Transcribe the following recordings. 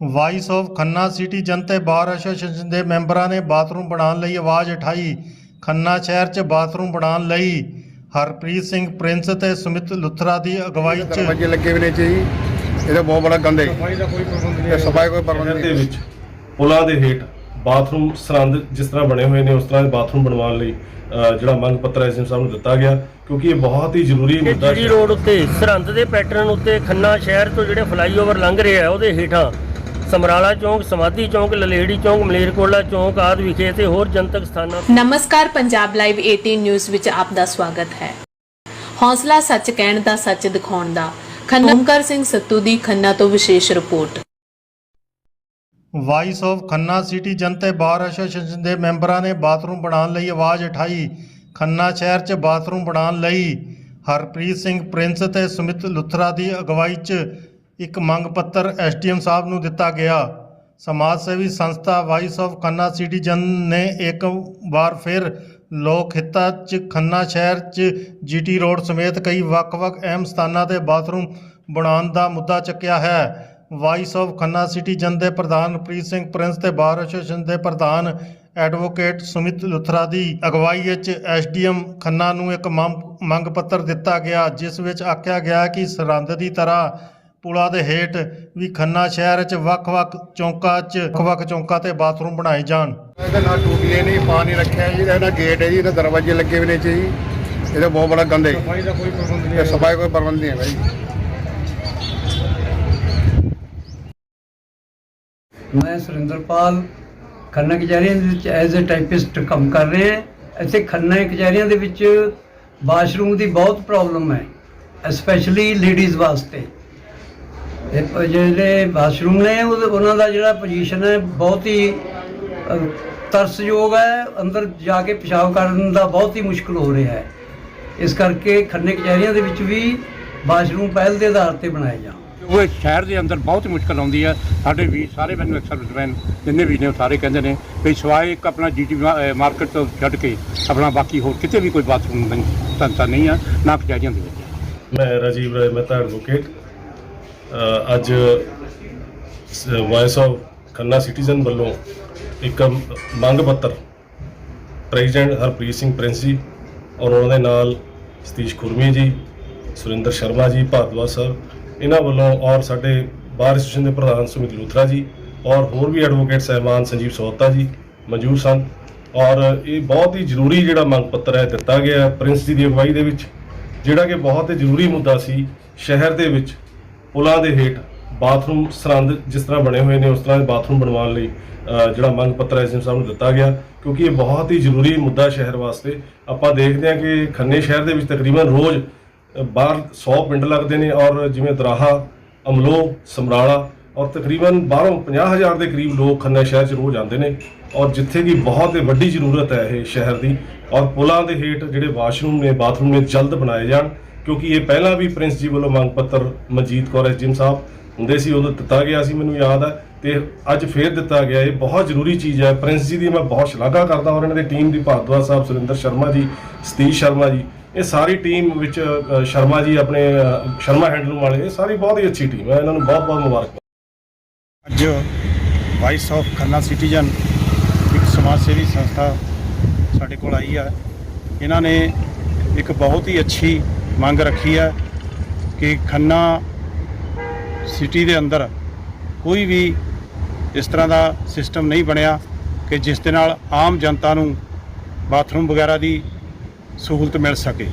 Voice of Khanna citizen bar association ਦੇ ਮੈਂਬਰਾਂ ਨੇ ਬਾਥਰੂਮ ਬਣਾਉਣ ਲਈ ਆਵਾਜ਼ ਉਠਾਈ। ਖੰਨਾ ਸ਼ਹਿਰ 'ਚ ਬਾਥਰੂਮ ਬਣਾਉਣ ਲਈ ਹਰਪ੍ਰੀਤ ਸਿੰਘ ਪ੍ਰਿੰਸ ਤੇ ਸੁਮਿਤ ਲੁਥਰਾ ਦੀ ਅਗਵਾਈ 'ਚ। ਦਰਵਾਜ਼ੇ ਲੱਗੇ ਵੀ ਨੇ ਜੀ। ਇਹਦਾ ਬਹੁਤ ਬੜਾ ਗੰਦ ਹੈ। ਸਫ਼ਾਈ ਦਾ ਕੋਈ ਪ੍ਰਬੰਧ ਨਹੀਂ ਇਹ ਸਫ਼ਾਈ ਕੋਈ ਪ੍ਰਬੰਧ ਸ਼ਹਿਰ ਦੇ ਵਿੱਚ ਪੁਲਾਂ ਦੇ ਹੇਠ ਬਾਥਰੂਮ ਸਰੰਦ ਜਿਸ ਤਰ੍ਹਾਂ ਬਣੇ ਹੋਏ ਨੇ ਉਸ ਤਰ੍ਹਾਂ ਦੇ ਬਾਥਰੂਮ ਬਣਵਾਉਣ ਲਈ ਜਿਹੜਾ ਮੰਗ ਪੱਤਰ ਐਸਐਮ ਸਾਹਿਬ ਨੂੰ ਦਿੱਤਾ ਗਿਆ ਕਿਉਂਕਿ ਇਹ ਬਹੁਤ ਹੀ ਜ਼ਰੂਰੀ ਮੁੱਦਾ ਜੀਡੀ ਰੋਡ ਉੱਤੇ ਸਰਹੰਦ ਦੇ ਪੈਟਰਨ ਉੱਤੇ ਖੰਨਾ ਸ਼ਹਿਰ ਤੋਂ ਜਿਹੜੇ ਫਲਾਈਓਵਰ ਲੰਘ ਰਿਹਾ ਉਹਦੇ ਹੇਠਾਂ ਸਮਰਾਲਾ ਚੌਂਕ ਸਮਾਧੀ ਚੌਂਕ ਲਲੇੜੀ ਚੌਂਕ ਮਲੇਰਕੋਟਲਾ ਚੌਂਕ ਆਦਿ ਵਿਖੇ ਤੇ ਹੋਰ ਜਨਤਕ ਸਥਾਨਾਂ ਨਮਸਕਾਰ ਪੰਜਾਬ ਲਾਈਵ 18 ਨਿਊਜ਼ ਵਿੱਚ ਆਪ ਦਾ ਸਵਾਗਤ ਹੈ। ਹੌਸਲਾ ਸੱਚ ਕਹਿਣ ਦਾ ਸੱਚ ਦਿਖਾਉਣ ਦਾ। ਖੰਨਾ ਓਮਕਾਰ ਸਿੰਘ ਸੱਤੂ ਦੀ ਖੰਨਾ ਤੋਂ ਵਿਸ਼ੇਸ਼ report. Voice of Khanna citizen bar association ਦੇ ਮੈਂਬਰਾਂ ਨੇ ਬਾਥਰੂਮ ਬਣਾਉਣ ਲਈ ਆਵਾਜ਼ ਉਠਾਈ। ਖੰਨਾ ਸ਼ਹਿਰ 'ਚ ਬਾਥਰੂਮ ਬਣਾਉਣ ਲਈ ਹਰਪ੍ਰੀਤ ਸਿੰਘ ਪ੍ਰਿੰਸ ਤੇ ਸੁਮਿਤ ਲੁਥਰਾ ਦੀ ਅਗਵਾਈ 'ਚ ਇੱਕ ਮੰਗ ਪੱਤਰ ਐਸਡੀਐਮ ਸਾਹਿਬ ਨੂੰ ਦਿੱਤਾ ਗਿਆ। ਸਮਾਜ ਸੇਵੀ ਸੰਸਥਾ ਵਾਈਸ ਆਫ ਖੰਨਾ ਸਿਟੀਜ਼ਨ ਨੇ ਇੱਕ ਵਾਰ ਫਿਰ ਲੋਕ ਹਿੱਤਾ 'ਚ ਖੰਨਾ ਸ਼ਹਿਰ 'ਚ ਜੀਟੀ ਰੋਡ ਸਮੇਤ ਕਈ ਵੱਖ-ਵੱਖ ਅਹਿਮ ਸਥਾਨਾਂ ਤੇ ਬਾਥਰੂਮ ਬਣਾਉਣ ਦਾ ਮੁੱਦਾ ਚੱਕਿਆ ਹੈ। ਵਾਈਸ ਆਫ ਖੰਨਾ ਸਿਟੀਜ਼ਨ ਦੇ ਪ੍ਰਧਾਨ ਪ੍ਰੀਤ ਸਿੰਘ ਪ੍ਰਿੰਸ ਤੇ ਬਾਰ ਐਸੋਸੀਏਸ਼ਨ ਦੇ ਪ੍ਰਧਾਨ ਐਡਵੋਕੇਟ ਸੁਮਿਤ ਲੁਥਰਾ ਦੀ ਅਗਵਾਈ ਵਿੱਚ ਐਸਡੀਐਮ ਖੰਨਾ ਨੂੰ ਇੱਕ ਮੰਗ ਮੰਗ ਪੱਤਰ ਦਿੱਤਾ ਗਿਆ, ਜਿਸ ਵਿੱਚ ਆਖਿਆ ਗਿਆ ਕਿ ਸਰਹੰਦ ਦੀ ਤਰ੍ਹਾਂ ਪੁਲਾਂ ਦੇ ਹੇਠ ਵੀ ਖੰਨਾ ਸ਼ਹਿਰ 'ਚ ਵੱਖ-ਵੱਖ ਚੌਂਕਾਂ 'ਚ ਵੱਖ-ਵੱਖ ਚੌਂਕਾਂ ਤੇ ਬਾਥਰੂਮ ਬਣਾਏ ਜਾਣ। ਇਹਦਾ ਨਾ ਟੂਟੀਆਂ ਨਹੀਂ ਪਾਣੀ ਰੱਖਿਆ ਜੀ ਇਹਦਾ ਗੇਟ ਹੈ ਜੀ ਇਹਦੇ ਦਰਵਾਜ਼ੇ ਲੱਗੇ ਵੀ ਨੇ ਜੀ। ਇਹਦਾ ਬਹੁਤ ਬੜਾ ਗੰਦ। ਹੈ ਸਫ਼ਾਈ ਦਾ ਕੋਈ ਪ੍ਰਬੰਧ ਨਹੀਂ ਇਹ ਸਫ਼ਾਈ ਕੋਈ ਪ੍ਰਬੰਧ ਨਹੀਂ ਹੈ ਮੈਂ ਸੁਰਿੰਦਰਪਾਲ ਖੰਨਾ ਕਚਹਿਰੀਆਂ ਦੇ ਵਿੱਚ ਐਜ਼ ਅ ਟਾਈਪਿਸਟ ਕੰਮ ਕਰ ਰਿਹਾ ਹਾਂ। ਇੱਥੇ ਖੰਨਾ ਕਚਹਿਰੀਆਂ ਦੇ ਵਿੱਚ ਵਾਸ਼ਰੂਮ ਦੀ ਬਹੁਤ ਪ੍ਰੋਬਲਮ ਹੈ ਐਸਪੈਸ਼ਲੀ ਲੇਡੀਜ਼ ਵਾਸਤੇ। ਇਹ ਜਿਹੜੇ ਵਾਸ਼ਰੂਮ ਨੇ ਉਹ- ਉਹਨਾਂ ਦਾ ਜਿਹੜਾ ਪੋਜੀਸ਼ਨ ਹੈ ਬਹੁਤ ਹੀ ਤਰਸਯੋਗ ਹੈ। ਅੰਦਰ ਜਾ ਕੇ ਪਿਸ਼ਾਬ ਕਰਨ ਦਾ ਬਹੁਤ ਹੀ ਮੁਸ਼ਕਲ ਹੋ ਰਿਹਾ ਹੈ। ਇਸ ਕਰਕੇ ਖੰਨੇ ਕਚਹਿਰੀਆਂ ਦੇ ਵਿੱਚ ਵੀ ਵਾਸ਼ਰੂਮ ਪਹਿਲ ਦੇ ਆਧਾਰ ਤੇ ਬਣਾਏ ਜਾਣ। ਉਹ ਸ਼ਹਿਰ ਦੇ ਅੰਦਰ ਬਹੁਤ ਮੁਸ਼ਕਲ ਆਉਂਦੀ ਹੈ। ਸਾਡੇ ਵੀ ਸਾਰੇ ਮੈਨੂੰ ਐਕਸਰਵਿਸਮੈਨ ਜਿੰਨੇ ਵੀ ਨੇ ਉਹ ਸਾਰੇ ਕਹਿੰਦੇ ਨੇ ਵੀ ਸਿਵਾਏ ਇੱਕ ਆਪਣਾ ਜੀਟੀ ਮਾਰਕੀਟ ਤੋਂ ਛੱਡ ਕੇ ਆਪਣਾ ਬਾਕੀ ਹੋਰ ਕਿਤੇ ਵੀ ਕੋਈ ਬਾਥਰੂਮ ਨਹੀਂ ਸੰਸਥਾ ਨਹੀਂ ਆ ਨਾ ਕਚਹਿਰੀਆਂ ਦੇ ਵਿੱਚ। ਮੈਂ ਰਾਜੀਵ ਰਾਏ ਮਹਿਤਾ ਐਡਵੋਕੇਟ ਅੱਜ ਵਾਇਸ ਆਫ ਖੰਨਾ ਸਿਟੀਜ਼ਨ ਵੱਲੋਂ ਇੱਕ ਮੰਗ ਪੱਤਰ ਪ੍ਰੈਜ਼ੀਡੈਂਟ ਹਰਪ੍ਰੀਤ ਸਿੰਘ ਪ੍ਰਿੰਸ ਜੀ ਔਰ ਉਹਨਾਂ ਦੇ ਨਾਲ ਸਤੀਸ਼ ਖੁਰਮੀ ਜੀ, ਸੁਰਿੰਦਰ ਸ਼ਰਮਾ ਜੀ ਭਾਰਦਵਾ ਸਾਹਿਬ, ਇਹਨਾਂ ਵੱਲੋਂ ਔਰ ਸਾਡੇ ਬਾਰ ਐਸੋਸੀਏਸ਼ਨ ਦੇ ਪ੍ਰਧਾਨ ਸੁਮਿਤ ਲੂਥਰਾ ਜੀ ਔਰ ਹੋਰ ਵੀ ਐਡਵੋਕੇਟ ਸਹਿਬਾਨ ਸੰਜੀਵ ਸੋਤਾ ਜੀ ਮੌਜੂਦ ਸਨ ਔਰ ਇਹ ਬਹੁਤ ਹੀ ਜ਼ਰੂਰੀ ਜਿਹੜਾ ਮੰਗ ਪੱਤਰ ਹੈ ਦਿੱਤਾ ਗਿਆ ਪ੍ਰਿੰਸ ਜੀ ਦੀ ਅਗਵਾਈ ਦੇ ਵਿੱਚ, ਜਿਹੜਾ ਕਿ ਬਹੁਤ ਹੀ ਜ਼ਰੂਰੀ ਮੁੱਦਾ ਸੀ ਸ਼ਹਿਰ ਦੇ ਵਿੱਚ ਪੁਲਾਂ ਦੇ ਹੇਠ ਬਾਥਰੂਮ ਸਰੰਦ ਜਿਸ ਤਰ੍ਹਾਂ ਬਣੇ ਹੋਏ ਨੇ, ਉਸ ਤਰ੍ਹਾਂ ਦੇ ਬਾਥਰੂਮ ਬਣਵਾਉਣ ਲਈ ਜਿਹੜਾ ਮੰਗ ਪੱਤਰ ਐਸਐਮ ਸਾਹਿਬ ਨੂੰ ਦਿੱਤਾ ਗਿਆ, ਕਿਉਂਕਿ ਇਹ ਬਹੁਤ ਹੀ ਜ਼ਰੂਰੀ ਮੁੱਦਾ ਸ਼ਹਿਰ ਵਾਸਤੇ। ਆਪਾਂ ਦੇਖਦੇ ਹਾਂ ਕਿ ਖੰਨੇ ਸ਼ਹਿਰ ਦੇ ਵਿੱਚ ਤਕਰੀਬਨ ਰੋਜ਼ ਬਾਹਰ 100 ਪਿੰਡ ਲੱਗਦੇ ਨੇ ਔਰ ਜਿਵੇਂ ਦਰਾਹਾ ਅਮਲੋ ਸਮਰਾਲਾ ਔਰ ਤਕਰੀਬਨ ਬਾਹਰੋਂ 50000 ਦੇ ਕਰੀਬ ਲੋਕ ਖੰਨਾ ਸ਼ਹਿਰ 'ਚ ਰੋਜ਼ ਆਉਂਦੇ ਨੇ ਔਰ ਜਿੱਥੇ ਦੀ ਬਹੁਤ ਹੀ ਵੱਡੀ ਜ਼ਰੂਰਤ ਹੈ ਇਹ ਸ਼ਹਿਰ ਦੀ ਔਰ ਪੁਲਾਂ ਦੇ ਹੇਠ ਜਿਹੜੇ ਵਾਸ਼ਰੂਮ ਨੇ, ਬਾਥਰੂਮ ਨੇ ਜਲਦ ਬਣਾਏ ਜਾਣ। ਕਿਉਂਕਿ ਇਹ ਪਹਿਲਾਂ ਵੀ ਪ੍ਰਿੰਸ ਜੀ ਵੱਲੋਂ ਮੰਗ ਪੱਤਰ ਮਨਜੀਤ ਕੌਰ ਐਸਜੀਐਮ ਸਾਹਿਬ ਹੁੰਦੇ ਸੀ ਉਦੋਂ ਦਿੱਤਾ ਗਿਆ ਸੀ, ਮੈਨੂੰ ਯਾਦ ਹੈ ਤੇ ਅੱਜ ਫੇਰ ਦਿੱਤਾ ਗਿਆ। ਇਹ ਬਹੁਤ ਜ਼ਰੂਰੀ ਚੀਜ਼ ਹੈ। ਪ੍ਰਿੰਸ ਜੀ ਦੀ ਮੈਂ ਬਹੁਤ ਸ਼ਲਾਘਾ ਕਰਦਾ ਔਰ ਇਹਨਾਂ ਦੀ ਟੀਮ ਦੀ ਭਾਰਦਵਾਜ ਸਾਹਿਬ ਸੁਰਿੰਦਰ ਸ਼ਰਮਾ ਜੀ, ਸਤੀਸ਼ ਸ਼ਰਮਾ ਜੀ, ਇਹ ਸਾਰੀ ਟੀਮ ਵਿੱਚ ਸ਼ਰਮਾ ਜੀ ਆਪਣੇ ਸ਼ਰਮਾ ਹੈਂਡਲੂਮ ਵਾਲੇ, ਇਹ ਸਾਰੀ ਬਹੁਤ ਹੀ ਅੱਛੀ ਟੀਮ ਹੈ। ਇਹਨਾਂ ਨੂੰ ਬਹੁਤ ਬਹੁਤ ਮੁਬਾਰਕ। ਅੱਜ ਵਾਈਸ ਆਫ ਖੰਨਾ ਸਿਟੀਜ਼ਨ ਇੱਕ ਸਮਾਜ ਸੇਵੀ ਸੰਸਥਾ ਸਾਡੇ ਕੋਲ ਆਈ ਹੈ ਇਹਨਾਂ ਨੇ ਇੱਕ ਬਹੁਤ ਹੀ ਅੱਛੀ ਮੰਗ ਰੱਖੀ ਹੈ ਕਿ ਖੰਨਾ ਸਿਟੀ ਦੇ ਅੰਦਰ ਕੋਈ ਵੀ ਇਸ ਤਰ੍ਹਾਂ ਦਾ ਸਿਸਟਮ ਨਹੀਂ ਬਣਿਆ ਕਿ ਜਿਸ ਦੇ ਨਾਲ ਆਮ ਜਨਤਾ ਨੂੰ ਬਾਥਰੂਮ ਵਗੈਰਾ ਦੀ ਸਹੂਲਤ ਮਿਲ ਸਕੇ।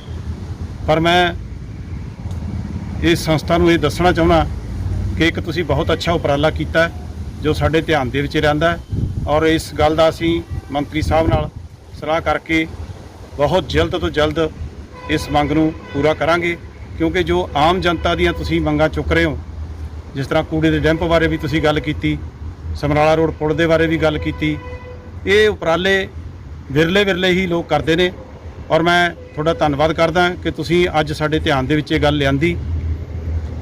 ਪਰ ਮੈਂ ਇਸ ਸੰਸਥਾ ਨੂੰ ਇਹ ਦੱਸਣਾ ਚਾਹੁੰਦਾ ਕਿ ਇੱਕ ਤੁਸੀਂ ਬਹੁਤ ਅੱਛਾ ਉਪਰਾਲਾ ਕੀਤਾ ਜੋ ਸਾਡੇ ਧਿਆਨ ਦੇ ਵਿੱਚ ਰਹਿੰਦਾ ਔਰ ਇਸ ਗੱਲ ਦਾ ਅਸੀਂ ਮੰਤਰੀ ਸਾਹਿਬ ਨਾਲ ਸਲਾਹ ਕਰਕੇ ਬਹੁਤ ਜਲਦ ਤੋਂ ਜਲਦ ਇਸ ਮੰਗ ਨੂੰ ਪੂਰਾ ਕਰਾਂਗੇ, ਕਿਉਂਕਿ ਜੋ ਆਮ ਜਨਤਾ ਦੀਆਂ ਤੁਸੀਂ ਮੰਗਾਂ ਚੁੱਕ ਰਹੇ ਹੋ, ਜਿਸ ਤਰ੍ਹਾਂ ਕੂੜੇ ਦੇ ਡੈਂਪ ਬਾਰੇ ਵੀ ਤੁਸੀਂ ਗੱਲ ਕੀਤੀ, ਸਮਰਾਲਾ ਰੋਡ ਪੁਲ ਦੇ ਬਾਰੇ ਵੀ ਗੱਲ ਕੀਤੀ, ਇਹ ਉਪਰਾਲੇ ਵਿਰਲੇ ਵਿਰਲੇ ਹੀ ਲੋਕ ਕਰਦੇ ਨੇ। ਔਰ ਮੈਂ ਤੁਹਾਡਾ ਧੰਨਵਾਦ ਕਰਦਾ ਕਿ ਤੁਸੀਂ ਅੱਜ ਸਾਡੇ ਧਿਆਨ ਦੇ ਵਿੱਚ ਇਹ ਗੱਲ ਲਿਆਂਦੀ।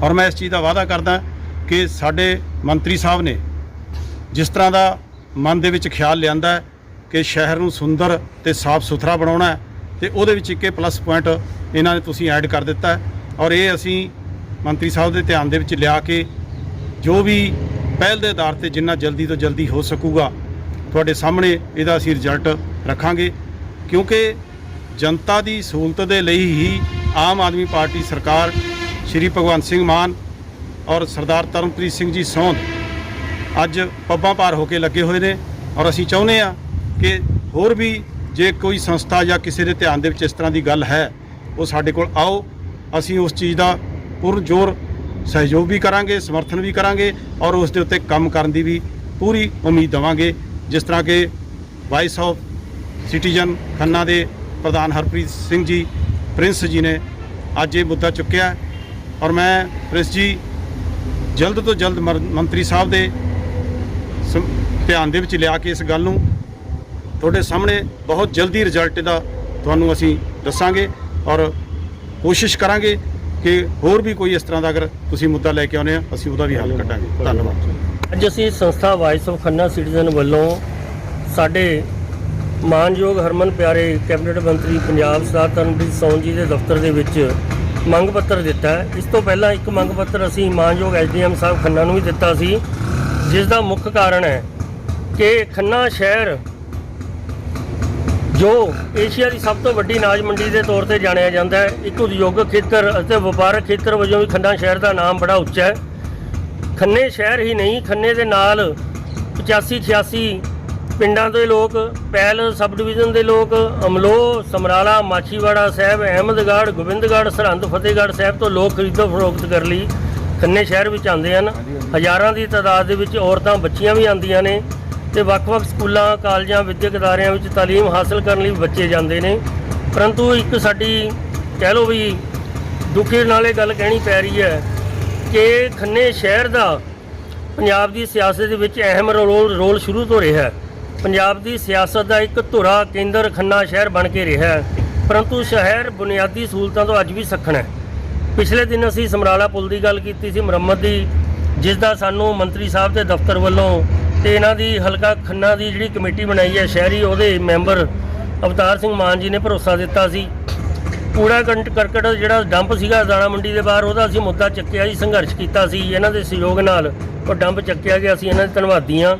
ਔਰ ਮੈਂ ਇਸ ਚੀਜ਼ ਦਾ ਵਾਅਦਾ ਕਰਦਾ ਕਿ ਸਾਡੇ ਮੰਤਰੀ ਸਾਹਿਬ ਨੇ ਜਿਸ ਤਰ੍ਹਾਂ ਦਾ ਮਨ ਦੇ ਵਿੱਚ ਖਿਆਲ ਲਿਆਂਦਾ ਕਿ ਸ਼ਹਿਰ ਨੂੰ ਸੁੰਦਰ ਤੇ ਸਾਫ਼ ਸੁਥਰਾ ਬਣਾਉਣਾ ਹੈ ਤੇ ਉਹਦੇ ਵਿੱਚ ਇੱਕ ਇਹ ਪਲੱਸ ਪੁਆਇੰਟ ਇਹਨਾਂ ਨੇ ਤੁਸੀਂ ਐਡ ਕਰ ਦਿੱਤਾ ਔਰ ਇਹ ਅਸੀਂ ਮੰਤਰੀ ਸਾਹਿਬ ਦੇ ਧਿਆਨ ਦੇ ਵਿੱਚ ਲਿਆ ਕੇ ਜੋ ਵੀ ਪਹਿਲ ਦੇ ਆਧਾਰ ਤੇ ਜਿੰਨਾ ਜਲਦੀ ਤੋਂ ਜਲਦੀ ਹੋ ਸਕੂਗਾ, ਤੁਹਾਡੇ ਸਾਹਮਣੇ ਇਹਦਾ ਅਸੀਂ ਰਿਜ਼ਲਟ ਰੱਖਾਂਗੇ। ਕਿਉਂਕਿ ਜਨਤਾ ਦੀ ਸਹੂਲਤ ਦੇ ਲਈ ਹੀ ਆਮ ਆਦਮੀ ਪਾਰਟੀ ਸਰਕਾਰ ਸ਼੍ਰੀ ਭਗਵੰਤ ਸਿੰਘ ਮਾਨ ਔਰ ਸਰਦਾਰ ਤਰਨਪ੍ਰੀਤ ਸਿੰਘ ਜੀ ਸੌਂਦ ਅੱਜ ਪੱਬਾਂ ਪਾਰ ਹੋ ਕੇ ਲੱਗੇ ਹੋਏ ਨੇ। ਔਰ ਅਸੀਂ ਚਾਹੁੰਦੇ ਆ ਕਿ ਹੋਰ ਵੀ ਜੇ ਕੋਈ ਸੰਸਥਾ ਜਾਂ ਕਿਸੇ ਦੇ ਧਿਆਨ ਦੇ ਵਿੱਚ ਇਸ ਤਰ੍ਹਾਂ ਦੀ ਗੱਲ ਹੈ, ਉਹ ਸਾਡੇ ਕੋਲ ਆਓ, ਅਸੀਂ ਉਸ ਚੀਜ਼ ਦਾ ਪੂਰਨ ਜ਼ੋਰ ਸਹਿਯੋਗ ਵੀ ਕਰਾਂਗੇ, ਸਮਰਥਨ ਵੀ ਕਰਾਂਗੇ ਔਰ ਉਸ ਦੇ ਉੱਤੇ ਕੰਮ ਕਰਨ ਦੀ ਵੀ ਪੂਰੀ ਉਮੀਦ ਦੇਵਾਂਗੇ। ਜਿਸ ਤਰ੍ਹਾਂ ਕਿ ਵਾਈਸ ਆਫ ਸਿਟੀਜ਼ਨ ਖੰਨਾ ਦੇ ਪ੍ਰਧਾਨ ਹਰਪ੍ਰੀਤ ਸਿੰਘ ਜੀ, ਪ੍ਰਿੰਸ ਜੀ ਨੇ ਅੱਜ ਇਹ ਮੁੱਦਾ ਚੁੱਕਿਆ ਔਰ ਮੈਂ ਪ੍ਰਿੰਸ ਜੀ, ਜਲਦ ਤੋਂ ਜਲਦ ਮਰ- ਮੰਤਰੀ ਸਾਹਿਬ ਦੇ ਸਮ- ਧਿਆਨ ਦੇ ਵਿੱਚ ਲਿਆ ਕੇ ਇਸ ਗੱਲ ਨੂੰ ਤੁਹਾਡੇ ਸਾਹਮਣੇ ਬਹੁਤ ਜਲਦੀ ਰਿਜ਼ਲਟ ਦਾ ਤੁਹਾਨੂੰ ਅਸੀਂ ਦੱਸਾਂਗੇ ਔਰ ਕੋਸ਼ਿਸ਼ ਕਰਾਂਗੇ ਕਿ ਹੋਰ ਵੀ ਕੋਈ ਇਸ ਤਰ੍ਹਾਂ ਦਾ ਅਗਰ ਤੁਸੀਂ ਮੁੱਦਾ ਲੈ ਕੇ ਆਉਂਦੇ ਆ ਅਸੀਂ ਉਹਦਾ ਵੀ ਹੱਲ ਕੱਢਾਂਗੇ। ਧੰਨਵਾਦ। ਅੱਜ ਅਸੀਂ ਸੰਸਥਾ ਵਾਇਸ ਆਫ ਖੰਨਾ ਸਿਟੀਜ਼ਨ ਵੱਲੋਂ ਸਾਡੇ ਮਾਨਯੋਗ ਹਰਮਨ ਪਿਆਰੇ ਕੈਬਨਿਟ ਮੰਤਰੀ ਪੰਜਾਬ ਸਰਦਾਰ ਤਰਨਪ੍ਰੀਤ ਸੌਣ ਜੀ ਦੇ ਦਫ਼ਤਰ ਦੇ ਵਿੱਚ ਮੰਗ ਪੱਤਰ ਦਿੱਤਾ ਹੈ। ਇਸ ਤੋਂ ਪਹਿਲਾਂ ਇੱਕ ਮੰਗ ਪੱਤਰ ਅਸੀਂ ਮਾਨਯੋਗ ਐਸਡੀਐਮ ਸਾਹਿਬ ਖੰਨਾ ਨੂੰ ਵੀ ਦਿੱਤਾ ਸੀ ਜਿਸ ਦਾ ਮੁੱਖ ਕਾਰਨ ਹੈ ਕਿ ਖੰਨਾ ਸ਼ਹਿਰ ਜੋ ਏਸ਼ੀਆ ਦੀ ਸਭ ਤੋਂ ਵੱਡੀ ਅਨਾਜ ਮੰਡੀ ਦੇ ਤੌਰ ਤੇ ਜਾਣਿਆ ਜਾਂਦਾ ਹੈ। ਇੱਕ ਉਦਯੋਗਿਕ ਖੇਤਰ ਅਤੇ ਵਪਾਰਕ ਖੇਤਰ ਵਜੋਂ ਵੀ ਖੰਨਾ ਸ਼ਹਿਰ ਦਾ ਨਾਮ ਬੜਾ ਉੱਚਾ ਹੈ। ਖੰਨੇ ਸ਼ਹਿਰ ਹੀ ਨਹੀਂ, ਖੰਨੇ ਦੇ ਨਾਲ 85 86 ਪਿੰਡਾਂ ਦੇ ਲੋਕ ਪਹਿਲ ਸਬ ਡਿਵੀਜ਼ਨ ਦੇ ਲੋਕ, ਅਮਲੋ, ਸਮਰਾਲਾ, ਮਾਛੀਵਾੜਾ ਸਾਹਿਬ, ਅਹਿਮਦਗੜ੍ਹ, ਗੋਬਿੰਦਗੜ੍ਹ, ਸਰਹੰਦ, ਫਤਿਹਗੜ੍ਹ ਸਾਹਿਬ ਤੋਂ ਲੋਕ ਖਰੀਦੋ ਫਰੋਖਤ ਕਰ ਲਈ। ਖੰਨੇ ਸ਼ਹਿਰ ਵਿੱਚ ਆਉਂਦੇ ਹਨ। ਹਜ਼ਾਰਾਂ ਦੀ ਤਾਦਾਦ ਦੇ ਵਿੱਚ ਔਰਤਾਂ, ਬੱਚੀਆਂ ਵੀ ਆਉਂਦੀਆਂ ਨੇ। ਤੇ ਵੱਖ-ਵੱਖ ਸਕੂਲਾਂ, ਕਾਲਜਾਂ, ਵਿਦਿਅਕ ਅਦਾਰਿਆਂ ਵਿੱਚ ਤਾਲੀਮ ਹਾਸਲ ਕਰਨ ਲਈ ਬੱਚੇ ਜਾਂਦੇ ਨੇ। ਪਰੰਤੂ ਇੱਕ ਸਾਡੀ ਕਹਿ ਲਓ ਵੀ ਦੁੱਖੀ ਨਾਲ ਇਹ ਗੱਲ ਕਹਿਣੀ ਪੈ ਰਹੀ ਹੈ ਕਿ ਖੰਨੇ ਸ਼ਹਿਰ ਦਾ ਪੰਜਾਬ ਦੀ ਸਿਆਸਤ ਦੇ ਵਿੱਚ ਅਹਿਮ ਰੋਲ ਰੋਲ ਸ਼ੁਰੂ ਤੋਂ ਰਿਹਾ ਹੈ। ਪੰਜਾਬ ਦੀ ਸਿਆਸਤ ਦਾ ਇੱਕ ਧੁਰਾ ਕੇਂਦਰ ਖੰਨਾ ਸ਼ਹਿਰ ਬਣ ਕੇ ਰਿਹਾ ਹੈ। ਪਰੰਤੂ ਸ਼ਹਿਰ ਬੁਨਿਆਦੀ ਸਹੂਲਤਾਂ ਤੋਂ ਅੱਜ ਵੀ ਸੱਖਣ ਹੈ। ਪਿਛਲੇ ਦਿਨ ਅਸੀਂ ਸਮਰਾਲਾ ਪੁਲ ਦੀ ਗੱਲ ਕੀਤੀ ਸੀ। ਮੁਰੰਮਤ ਦੀ, ਜਿਸ ਦਾ ਸਾਨੂੰ ਮੰਤਰੀ ਸਾਹਿਬ ਦੇ ਦਫ਼ਤਰ ਵੱਲੋਂ ਤੇ ਇਹਨਾਂ ਦੀ ਹਲਕਾ ਖੰਨਾ ਦੀ ਜਿਹੜੀ ਕਮੇਟੀ ਬਣਾਈ ਹੈ ਸ਼ਹਿਰੀ, ਉਹਦੇ ਮੈਂਬਰ ਅਵਤਾਰ ਸਿੰਘ ਮਾਨ ਜੀ ਨੇ ਭਰੋਸਾ ਦਿੱਤਾ ਸੀ। ਕੂੜਾ ਕੰਟ, ਕਰਕਟ ਜਿਹੜਾ ਡੰਪ ਸੀਗਾ ਦਾਣਾ ਮੰਡੀ ਦੇ ਬਾਹਰ, ਉਹਦਾ ਅਸੀਂ ਮੁੱਦਾ ਚੱਕਿਆ ਜੀ ਸੰਘਰਸ਼ ਕੀਤਾ ਸੀ। ਇਹਨਾਂ ਦੇ ਸਹਿਯੋਗ ਨਾਲ ਉਹ ਡੰਪ ਚੱਕਿਆ ਗਿਆ ਅਸੀਂ ਇਹਨਾਂ ਦੇ ਧੰਨਵਾਦੀ ਹਾਂ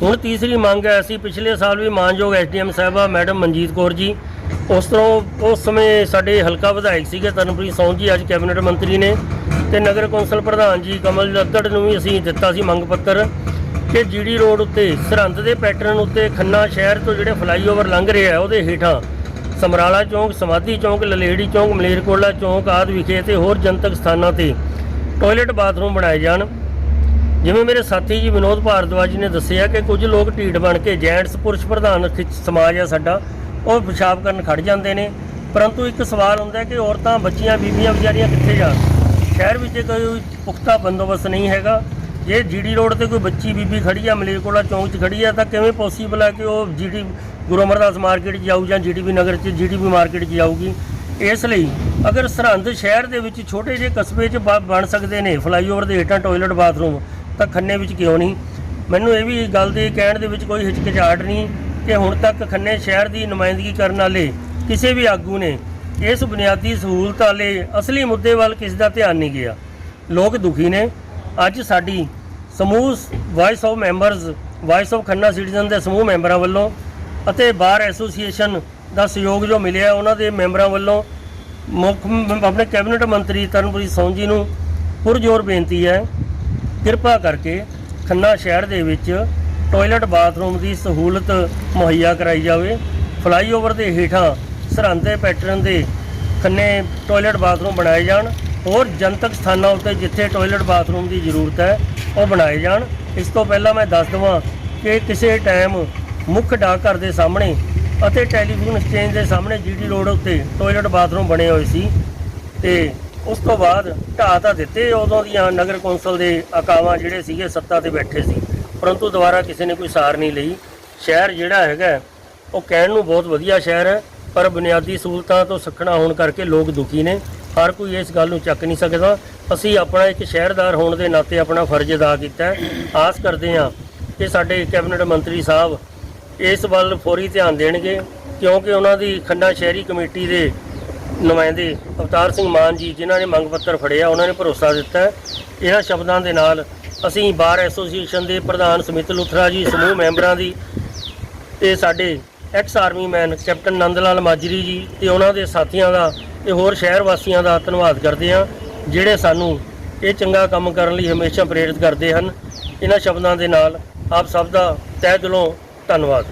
ਹੁਣ ਤੀਸਰੀ ਮੰਗ ਹੈ, ਅਸੀਂ ਪਿਛਲੇ ਸਾਲ ਵੀ ਮਾਨਯੋਗ ਐਸਡੀਐਮ ਸਾਹਿਬਾ ਮੈਡਮ ਮਨਜੀਤ ਕੌਰ ਜੀ, ਉਸ ਤੋਂ ਉਸ ਸਮੇਂ ਸਾਡੇ ਹਲਕਾ ਵਿਧਾਇਕ ਸੀਗੇ ਤਰਨਪ੍ਰੀਤ ਸੌਂ ਜੀ, ਅੱਜ ਕੈਬਨਿਟ ਮੰਤਰੀ ਨੇ ਤੇ ਨਗਰ ਕੌਂਸਲ ਪ੍ਰਧਾਨ ਜੀ ਕਮਲ ਲੱਦੜ ਨੂੰ ਵੀ ਅਸੀਂ ਦਿੱਤਾ ਸੀ ਮੰਗ ਪੱਤਰ। ਕਿ ਜੀਡੀ ਰੋਡ ਉੱਤੇ, ਸਰਹੰਦ ਦੇ ਪੈਟਰਨ ਉੱਤੇ ਖੰਨਾ ਸ਼ਹਿਰ ਤੋਂ ਜਿਹੜੇ ਫਲਾਈਓਵਰ ਲੰਘ ਰਿਹਾ ਉਹਦੇ ਹੇਠਾਂ ਸਮਰਾਲਾ ਚੌਂਕ, ਸਮਾਧੀ ਚੌਂਕ, ਲਲੇੜੀ ਚੌਂਕ, ਮਲੇਰਕੋਟਲਾ ਚੌਂਕ ਆਦਿ ਵਿਖੇ ਤੇ ਹੋਰ ਜਨਤਕ ਸਥਾਨਾਂ ਤੇ ਟਾਇਲਟ ਬਾਥਰੂਮ ਬਣਾਏ ਜਾਣ। ਜਿਵੇਂ ਮੇਰੇ ਸਾਥੀ ਜੀ ਵਿਨੋਦ ਭਾਰਦਵਾਜ ਜੀ ਨੇ ਦੱਸਿਆ ਕਿ ਕੁਝ ਲੋਕ ਢੀਡ ਬਣ ਕੇ ਜੈਂਟਸ, ਪੁਰਸ਼ ਪ੍ਰਧਾਨ ਖਿੱਚ- ਸਮਾਜ ਆ ਸਾਡਾ, ਉਹ ਪਿਸ਼ਾਬ ਕਰਨ ਖੜ ਜਾਂਦੇ ਨੇ। ਪਰੰਤੂ ਇੱਕ ਸਵਾਲ ਹੁੰਦਾ ਹੈ ਕਿ ਔਰਤਾਂ, ਬੱਚੀਆਂ, ਬੀਬੀਆਂ, ਵਿਚਾਰੀਆਂ ਕਿੱਥੇ ਜਾਣ? ਸ਼ਹਿਰ ਵਿੱਚ ਕੋਈ ਪੁਖਤਾ ਬੰਦੋਬਸਤ ਨਹੀਂ ਹੈਗਾ। ਜੇ ਜੀਡੀ ਰੋਡ ਤੇ ਕੋਈ ਬੱਚੀ ਬੀਬੀ ਖੜੀ ਆ ਮਲੇਰਕੋਟਲਾ ਚੌਂਕ 'ਚ ਖੜੀ ਆ, ਤਾਂ ਕਿਵੇਂ ਪੋਸੀਬਲ ਆ ਕਿ ਉਹ ਜੀਡੀ ਗੁਰੂ ਅਮਰਦਾਸ ਮਾਰਕੀਟ 'ਚ ਜਾਊ ਜਾਂ ਜੀਡੀਪੀ ਨਗਰ 'ਚ ਜੀਡੀਪੀ ਮਾਰਕੀਟ 'ਚ ਜਾਊਗੀ? ਇਸ ਲਈ ਅਗਰ ਸਰਹੰਦ ਸ਼ਹਿਰ ਦੇ ਵਿੱਚ ਛੋਟੇ ਜਿਹੇ ਕਸਬੇ 'ਚ ਬ- ਬਣ ਸਕਦੇ ਨੇ ਫਲਾਈਓਵਰ ਦੇ ਹੇਠਾਂ ਟਾਇਲਟ ਬਾਥਰੂਮ ਤਾਂ ਖੰਨੇ ਵਿੱਚ ਕਿਉਂ ਨਹੀਂ? ਮੈਨੂੰ ਇਹ ਵੀ ਗੱਲ ਦੇ ਕਹਿਣ ਦੇ ਵਿੱਚ ਕੋਈ ਹਿਚਕਿਚਾਹਟ ਨਹੀਂ ਕਿ ਹੁਣ ਤੱਕ ਖੰਨੇ ਸ਼ਹਿਰ ਦੀ ਨੁਮਾਇੰਦਗੀ ਕਰਨ ਵਾਲੇ ਕਿਸੇ ਵੀ ਆਗੂ ਨੇ ਇਸ ਬੁਨਿਆਦੀ ਸਹੂਲਤ ਵਾਲੇ ਅਸਲੀ ਮੁੱਦੇ ਵੱਲ ਕਿਸ ਦਾ ਧਿਆਨ ਨਹੀਂ ਗਿਆ। ਲੋਕ ਦੁਖੀ ਨੇ। ਅੱਜ ਸਾਡੀ ਸਮੂਹ voice of members voice of Khanna citizen ਦੇ ਸਮੂਹ ਮੈਂਬਰਾਂ ਵੱਲੋਂ ਅਤੇ ਬਾਰ ਐਸੋਸੀਏਸ਼ਨ ਦਾ ਸਹਿਯੋਗ ਜੋ ਮਿਲਿਆ ਉਹਨਾਂ ਦੇ ਮੈਂਬਰਾਂ ਵੱਲੋਂ ਮੁੱਖ ਆਪਣੇ ਕੈਬਨਿਟ ਮੰਤਰੀ ਤਰਨਪ੍ਰੀਤ ਸੌਂ ਜੀ ਨੂੰ ਪੁਰਜੋਰ ਬੇਨਤੀ ਹੈ। ਕਿਰਪਾ ਕਰਕੇ ਖੰਨਾ ਸ਼ਹਿਰ ਦੇ ਵਿੱਚ ਟਾਇਲਟ ਬਾਥਰੂਮ ਦੀ ਸਹੂਲਤ ਮੁਹੱਈਆ ਕਰਾਈ ਜਾਵੇ। ਫਲਾਈਓਵਰ ਦੇ ਹੇਠਾਂ ਸਰਹੰਦ ਦੇ ਪੈਟਰਨ ਦੇ ਖੰਨੇ ਟਾਇਲਟ ਬਾਥਰੂਮ ਬਣਾਏ ਜਾਣ। ਹੋਰ ਜਨਤਕ ਸਥਾਨਾਂ ਉੱਤੇ ਜਿੱਥੇ ਟਾਇਲਟ ਬਾਥਰੂਮ ਦੀ ਜ਼ਰੂਰਤ ਹੈ, ਉਹ ਬਣਾਏ ਜਾਣ। ਇਸ ਤੋਂ ਪਹਿਲਾਂ ਮੈਂ ਦੱਸ ਦਵਾਂ ਕਿ ਕਿਸੇ ਟਾਈਮ ਮੁੱਖ ਡਾਕਘਰ ਦੇ ਸਾਹਮਣੇ ਅਤੇ ਟੈਲੀਫੋਨ ਐਕਸਚੇਂਜ ਦੇ ਸਾਹਮਣੇ ਜੀਡੀ ਰੋਡ ਉੱਤੇ ਟਾਇਲਟ ਬਾਥਰੂਮ ਬਣੇ ਹੋਏ ਸੀ ਤੇ ਉਸ ਤੋਂ ਬਾਅਦ ਢਾਹ ਤਾਂ ਦਿੱਤੇ ਉਦੋਂ ਦੀਆਂ ਨਗਰ ਕੌਂਸਲ ਦੇ ਅਕਾਵਾਂ ਜਿਹੜੇ ਸੀਗੇ ਸੱਤਾ ਤੇ ਬੈਠੇ ਸੀ। ਪਰੰਤੂ ਦੁਬਾਰਾ ਕਿਸੇ ਨੇ ਕੋਈ ਸਾਰ ਨਹੀਂ ਲਈ। ਸ਼ਹਿਰ ਜਿਹੜਾ ਹੈਗਾ, ਉਹ ਕਹਿਣ ਨੂੰ ਬਹੁਤ ਵਧੀਆ ਸ਼ਹਿਰ ਹੈ, ਪਰ ਬੁਨਿਆਦੀ ਸਹੂਲਤਾਂ ਤੋਂ ਸੱਖਣਾ ਹੋਣ ਕਰਕੇ ਲੋਕ ਦੁਖੀ ਨੇ। ਹਰ ਕੋਈ ਇਸ ਗੱਲ ਨੂੰ ਚੱਕ ਨਹੀਂ ਸਕਦਾ। ਅਸੀਂ ਆਪਣਾ ਇੱਕ ਸ਼ਹਿਰਦਾਰ ਹੋਣ ਦੇ ਨਾਤੇ ਆਪਣਾ ਫਰਜ਼ ਅਦਾ ਕੀਤਾ ਹੈ। ਆਸ ਕਰਦੇ ਹਾਂ ਕਿ ਸਾਡੇ ਕੈਬਨਿਟ ਮੰਤਰੀ ਸਾਹਿਬ ਇਸ ਵੱਲ ਫੌਰੀ ਧਿਆਨ ਦੇਣਗੇ, ਕਿਉਂਕਿ ਉਹਨਾਂ ਦੀ ਖੰਨਾ ਸ਼ਹਿਰੀ ਕਮੇਟੀ ਦੇ ਨੁਮਾਇੰਦੇ ਅਵਤਾਰ ਸਿੰਘ ਮਾਨ ਜੀ, ਜਿਨ੍ਹਾਂ ਨੇ ਮੰਗ ਪੱਤਰ ਫੜਿਆ, ਉਹਨਾਂ ਨੇ ਭਰੋਸਾ ਦਿੱਤਾ ਇਹਨਾਂ ਸ਼ਬਦਾਂ ਦੇ ਨਾਲ ਅਸੀਂ ਬਾਰ ਐਸੋਸੀਏਸ਼ਨ ਦੇ ਪ੍ਰਧਾਨ ਸੁਮਿਤ ਲੁਥਰਾ ਜੀ, ਸਮੂਹ ਮੈਂਬਰਾਂ ਦੀ ਤੇ ਸਾਡੇ ex army man captain Nand Lal Majri ji ਤੇ ਉਹਨਾਂ ਦੇ ਸਾਥੀਆਂ ਦਾ ਤੇ ਹੋਰ ਸ਼ਹਿਰ ਵਾਸੀਆਂ ਦਾ ਧੰਨਵਾਦ ਕਰਦੇ ਹਾਂ, ਜਿਹੜੇ ਸਾਨੂੰ ਇਹ ਚੰਗਾ ਕੰਮ ਕਰਨ ਲਈ ਹਮੇਸ਼ਾ ਪ੍ਰੇਰਿਤ ਕਰਦੇ ਹਨ। ਇਹਨਾਂ ਸ਼ਬਦਾਂ ਦੇ ਨਾਲ ਆਪ ਸਭ ਦਾ ਤਹਿ ਦਿਲੋਂ ਧੰਨਵਾਦ।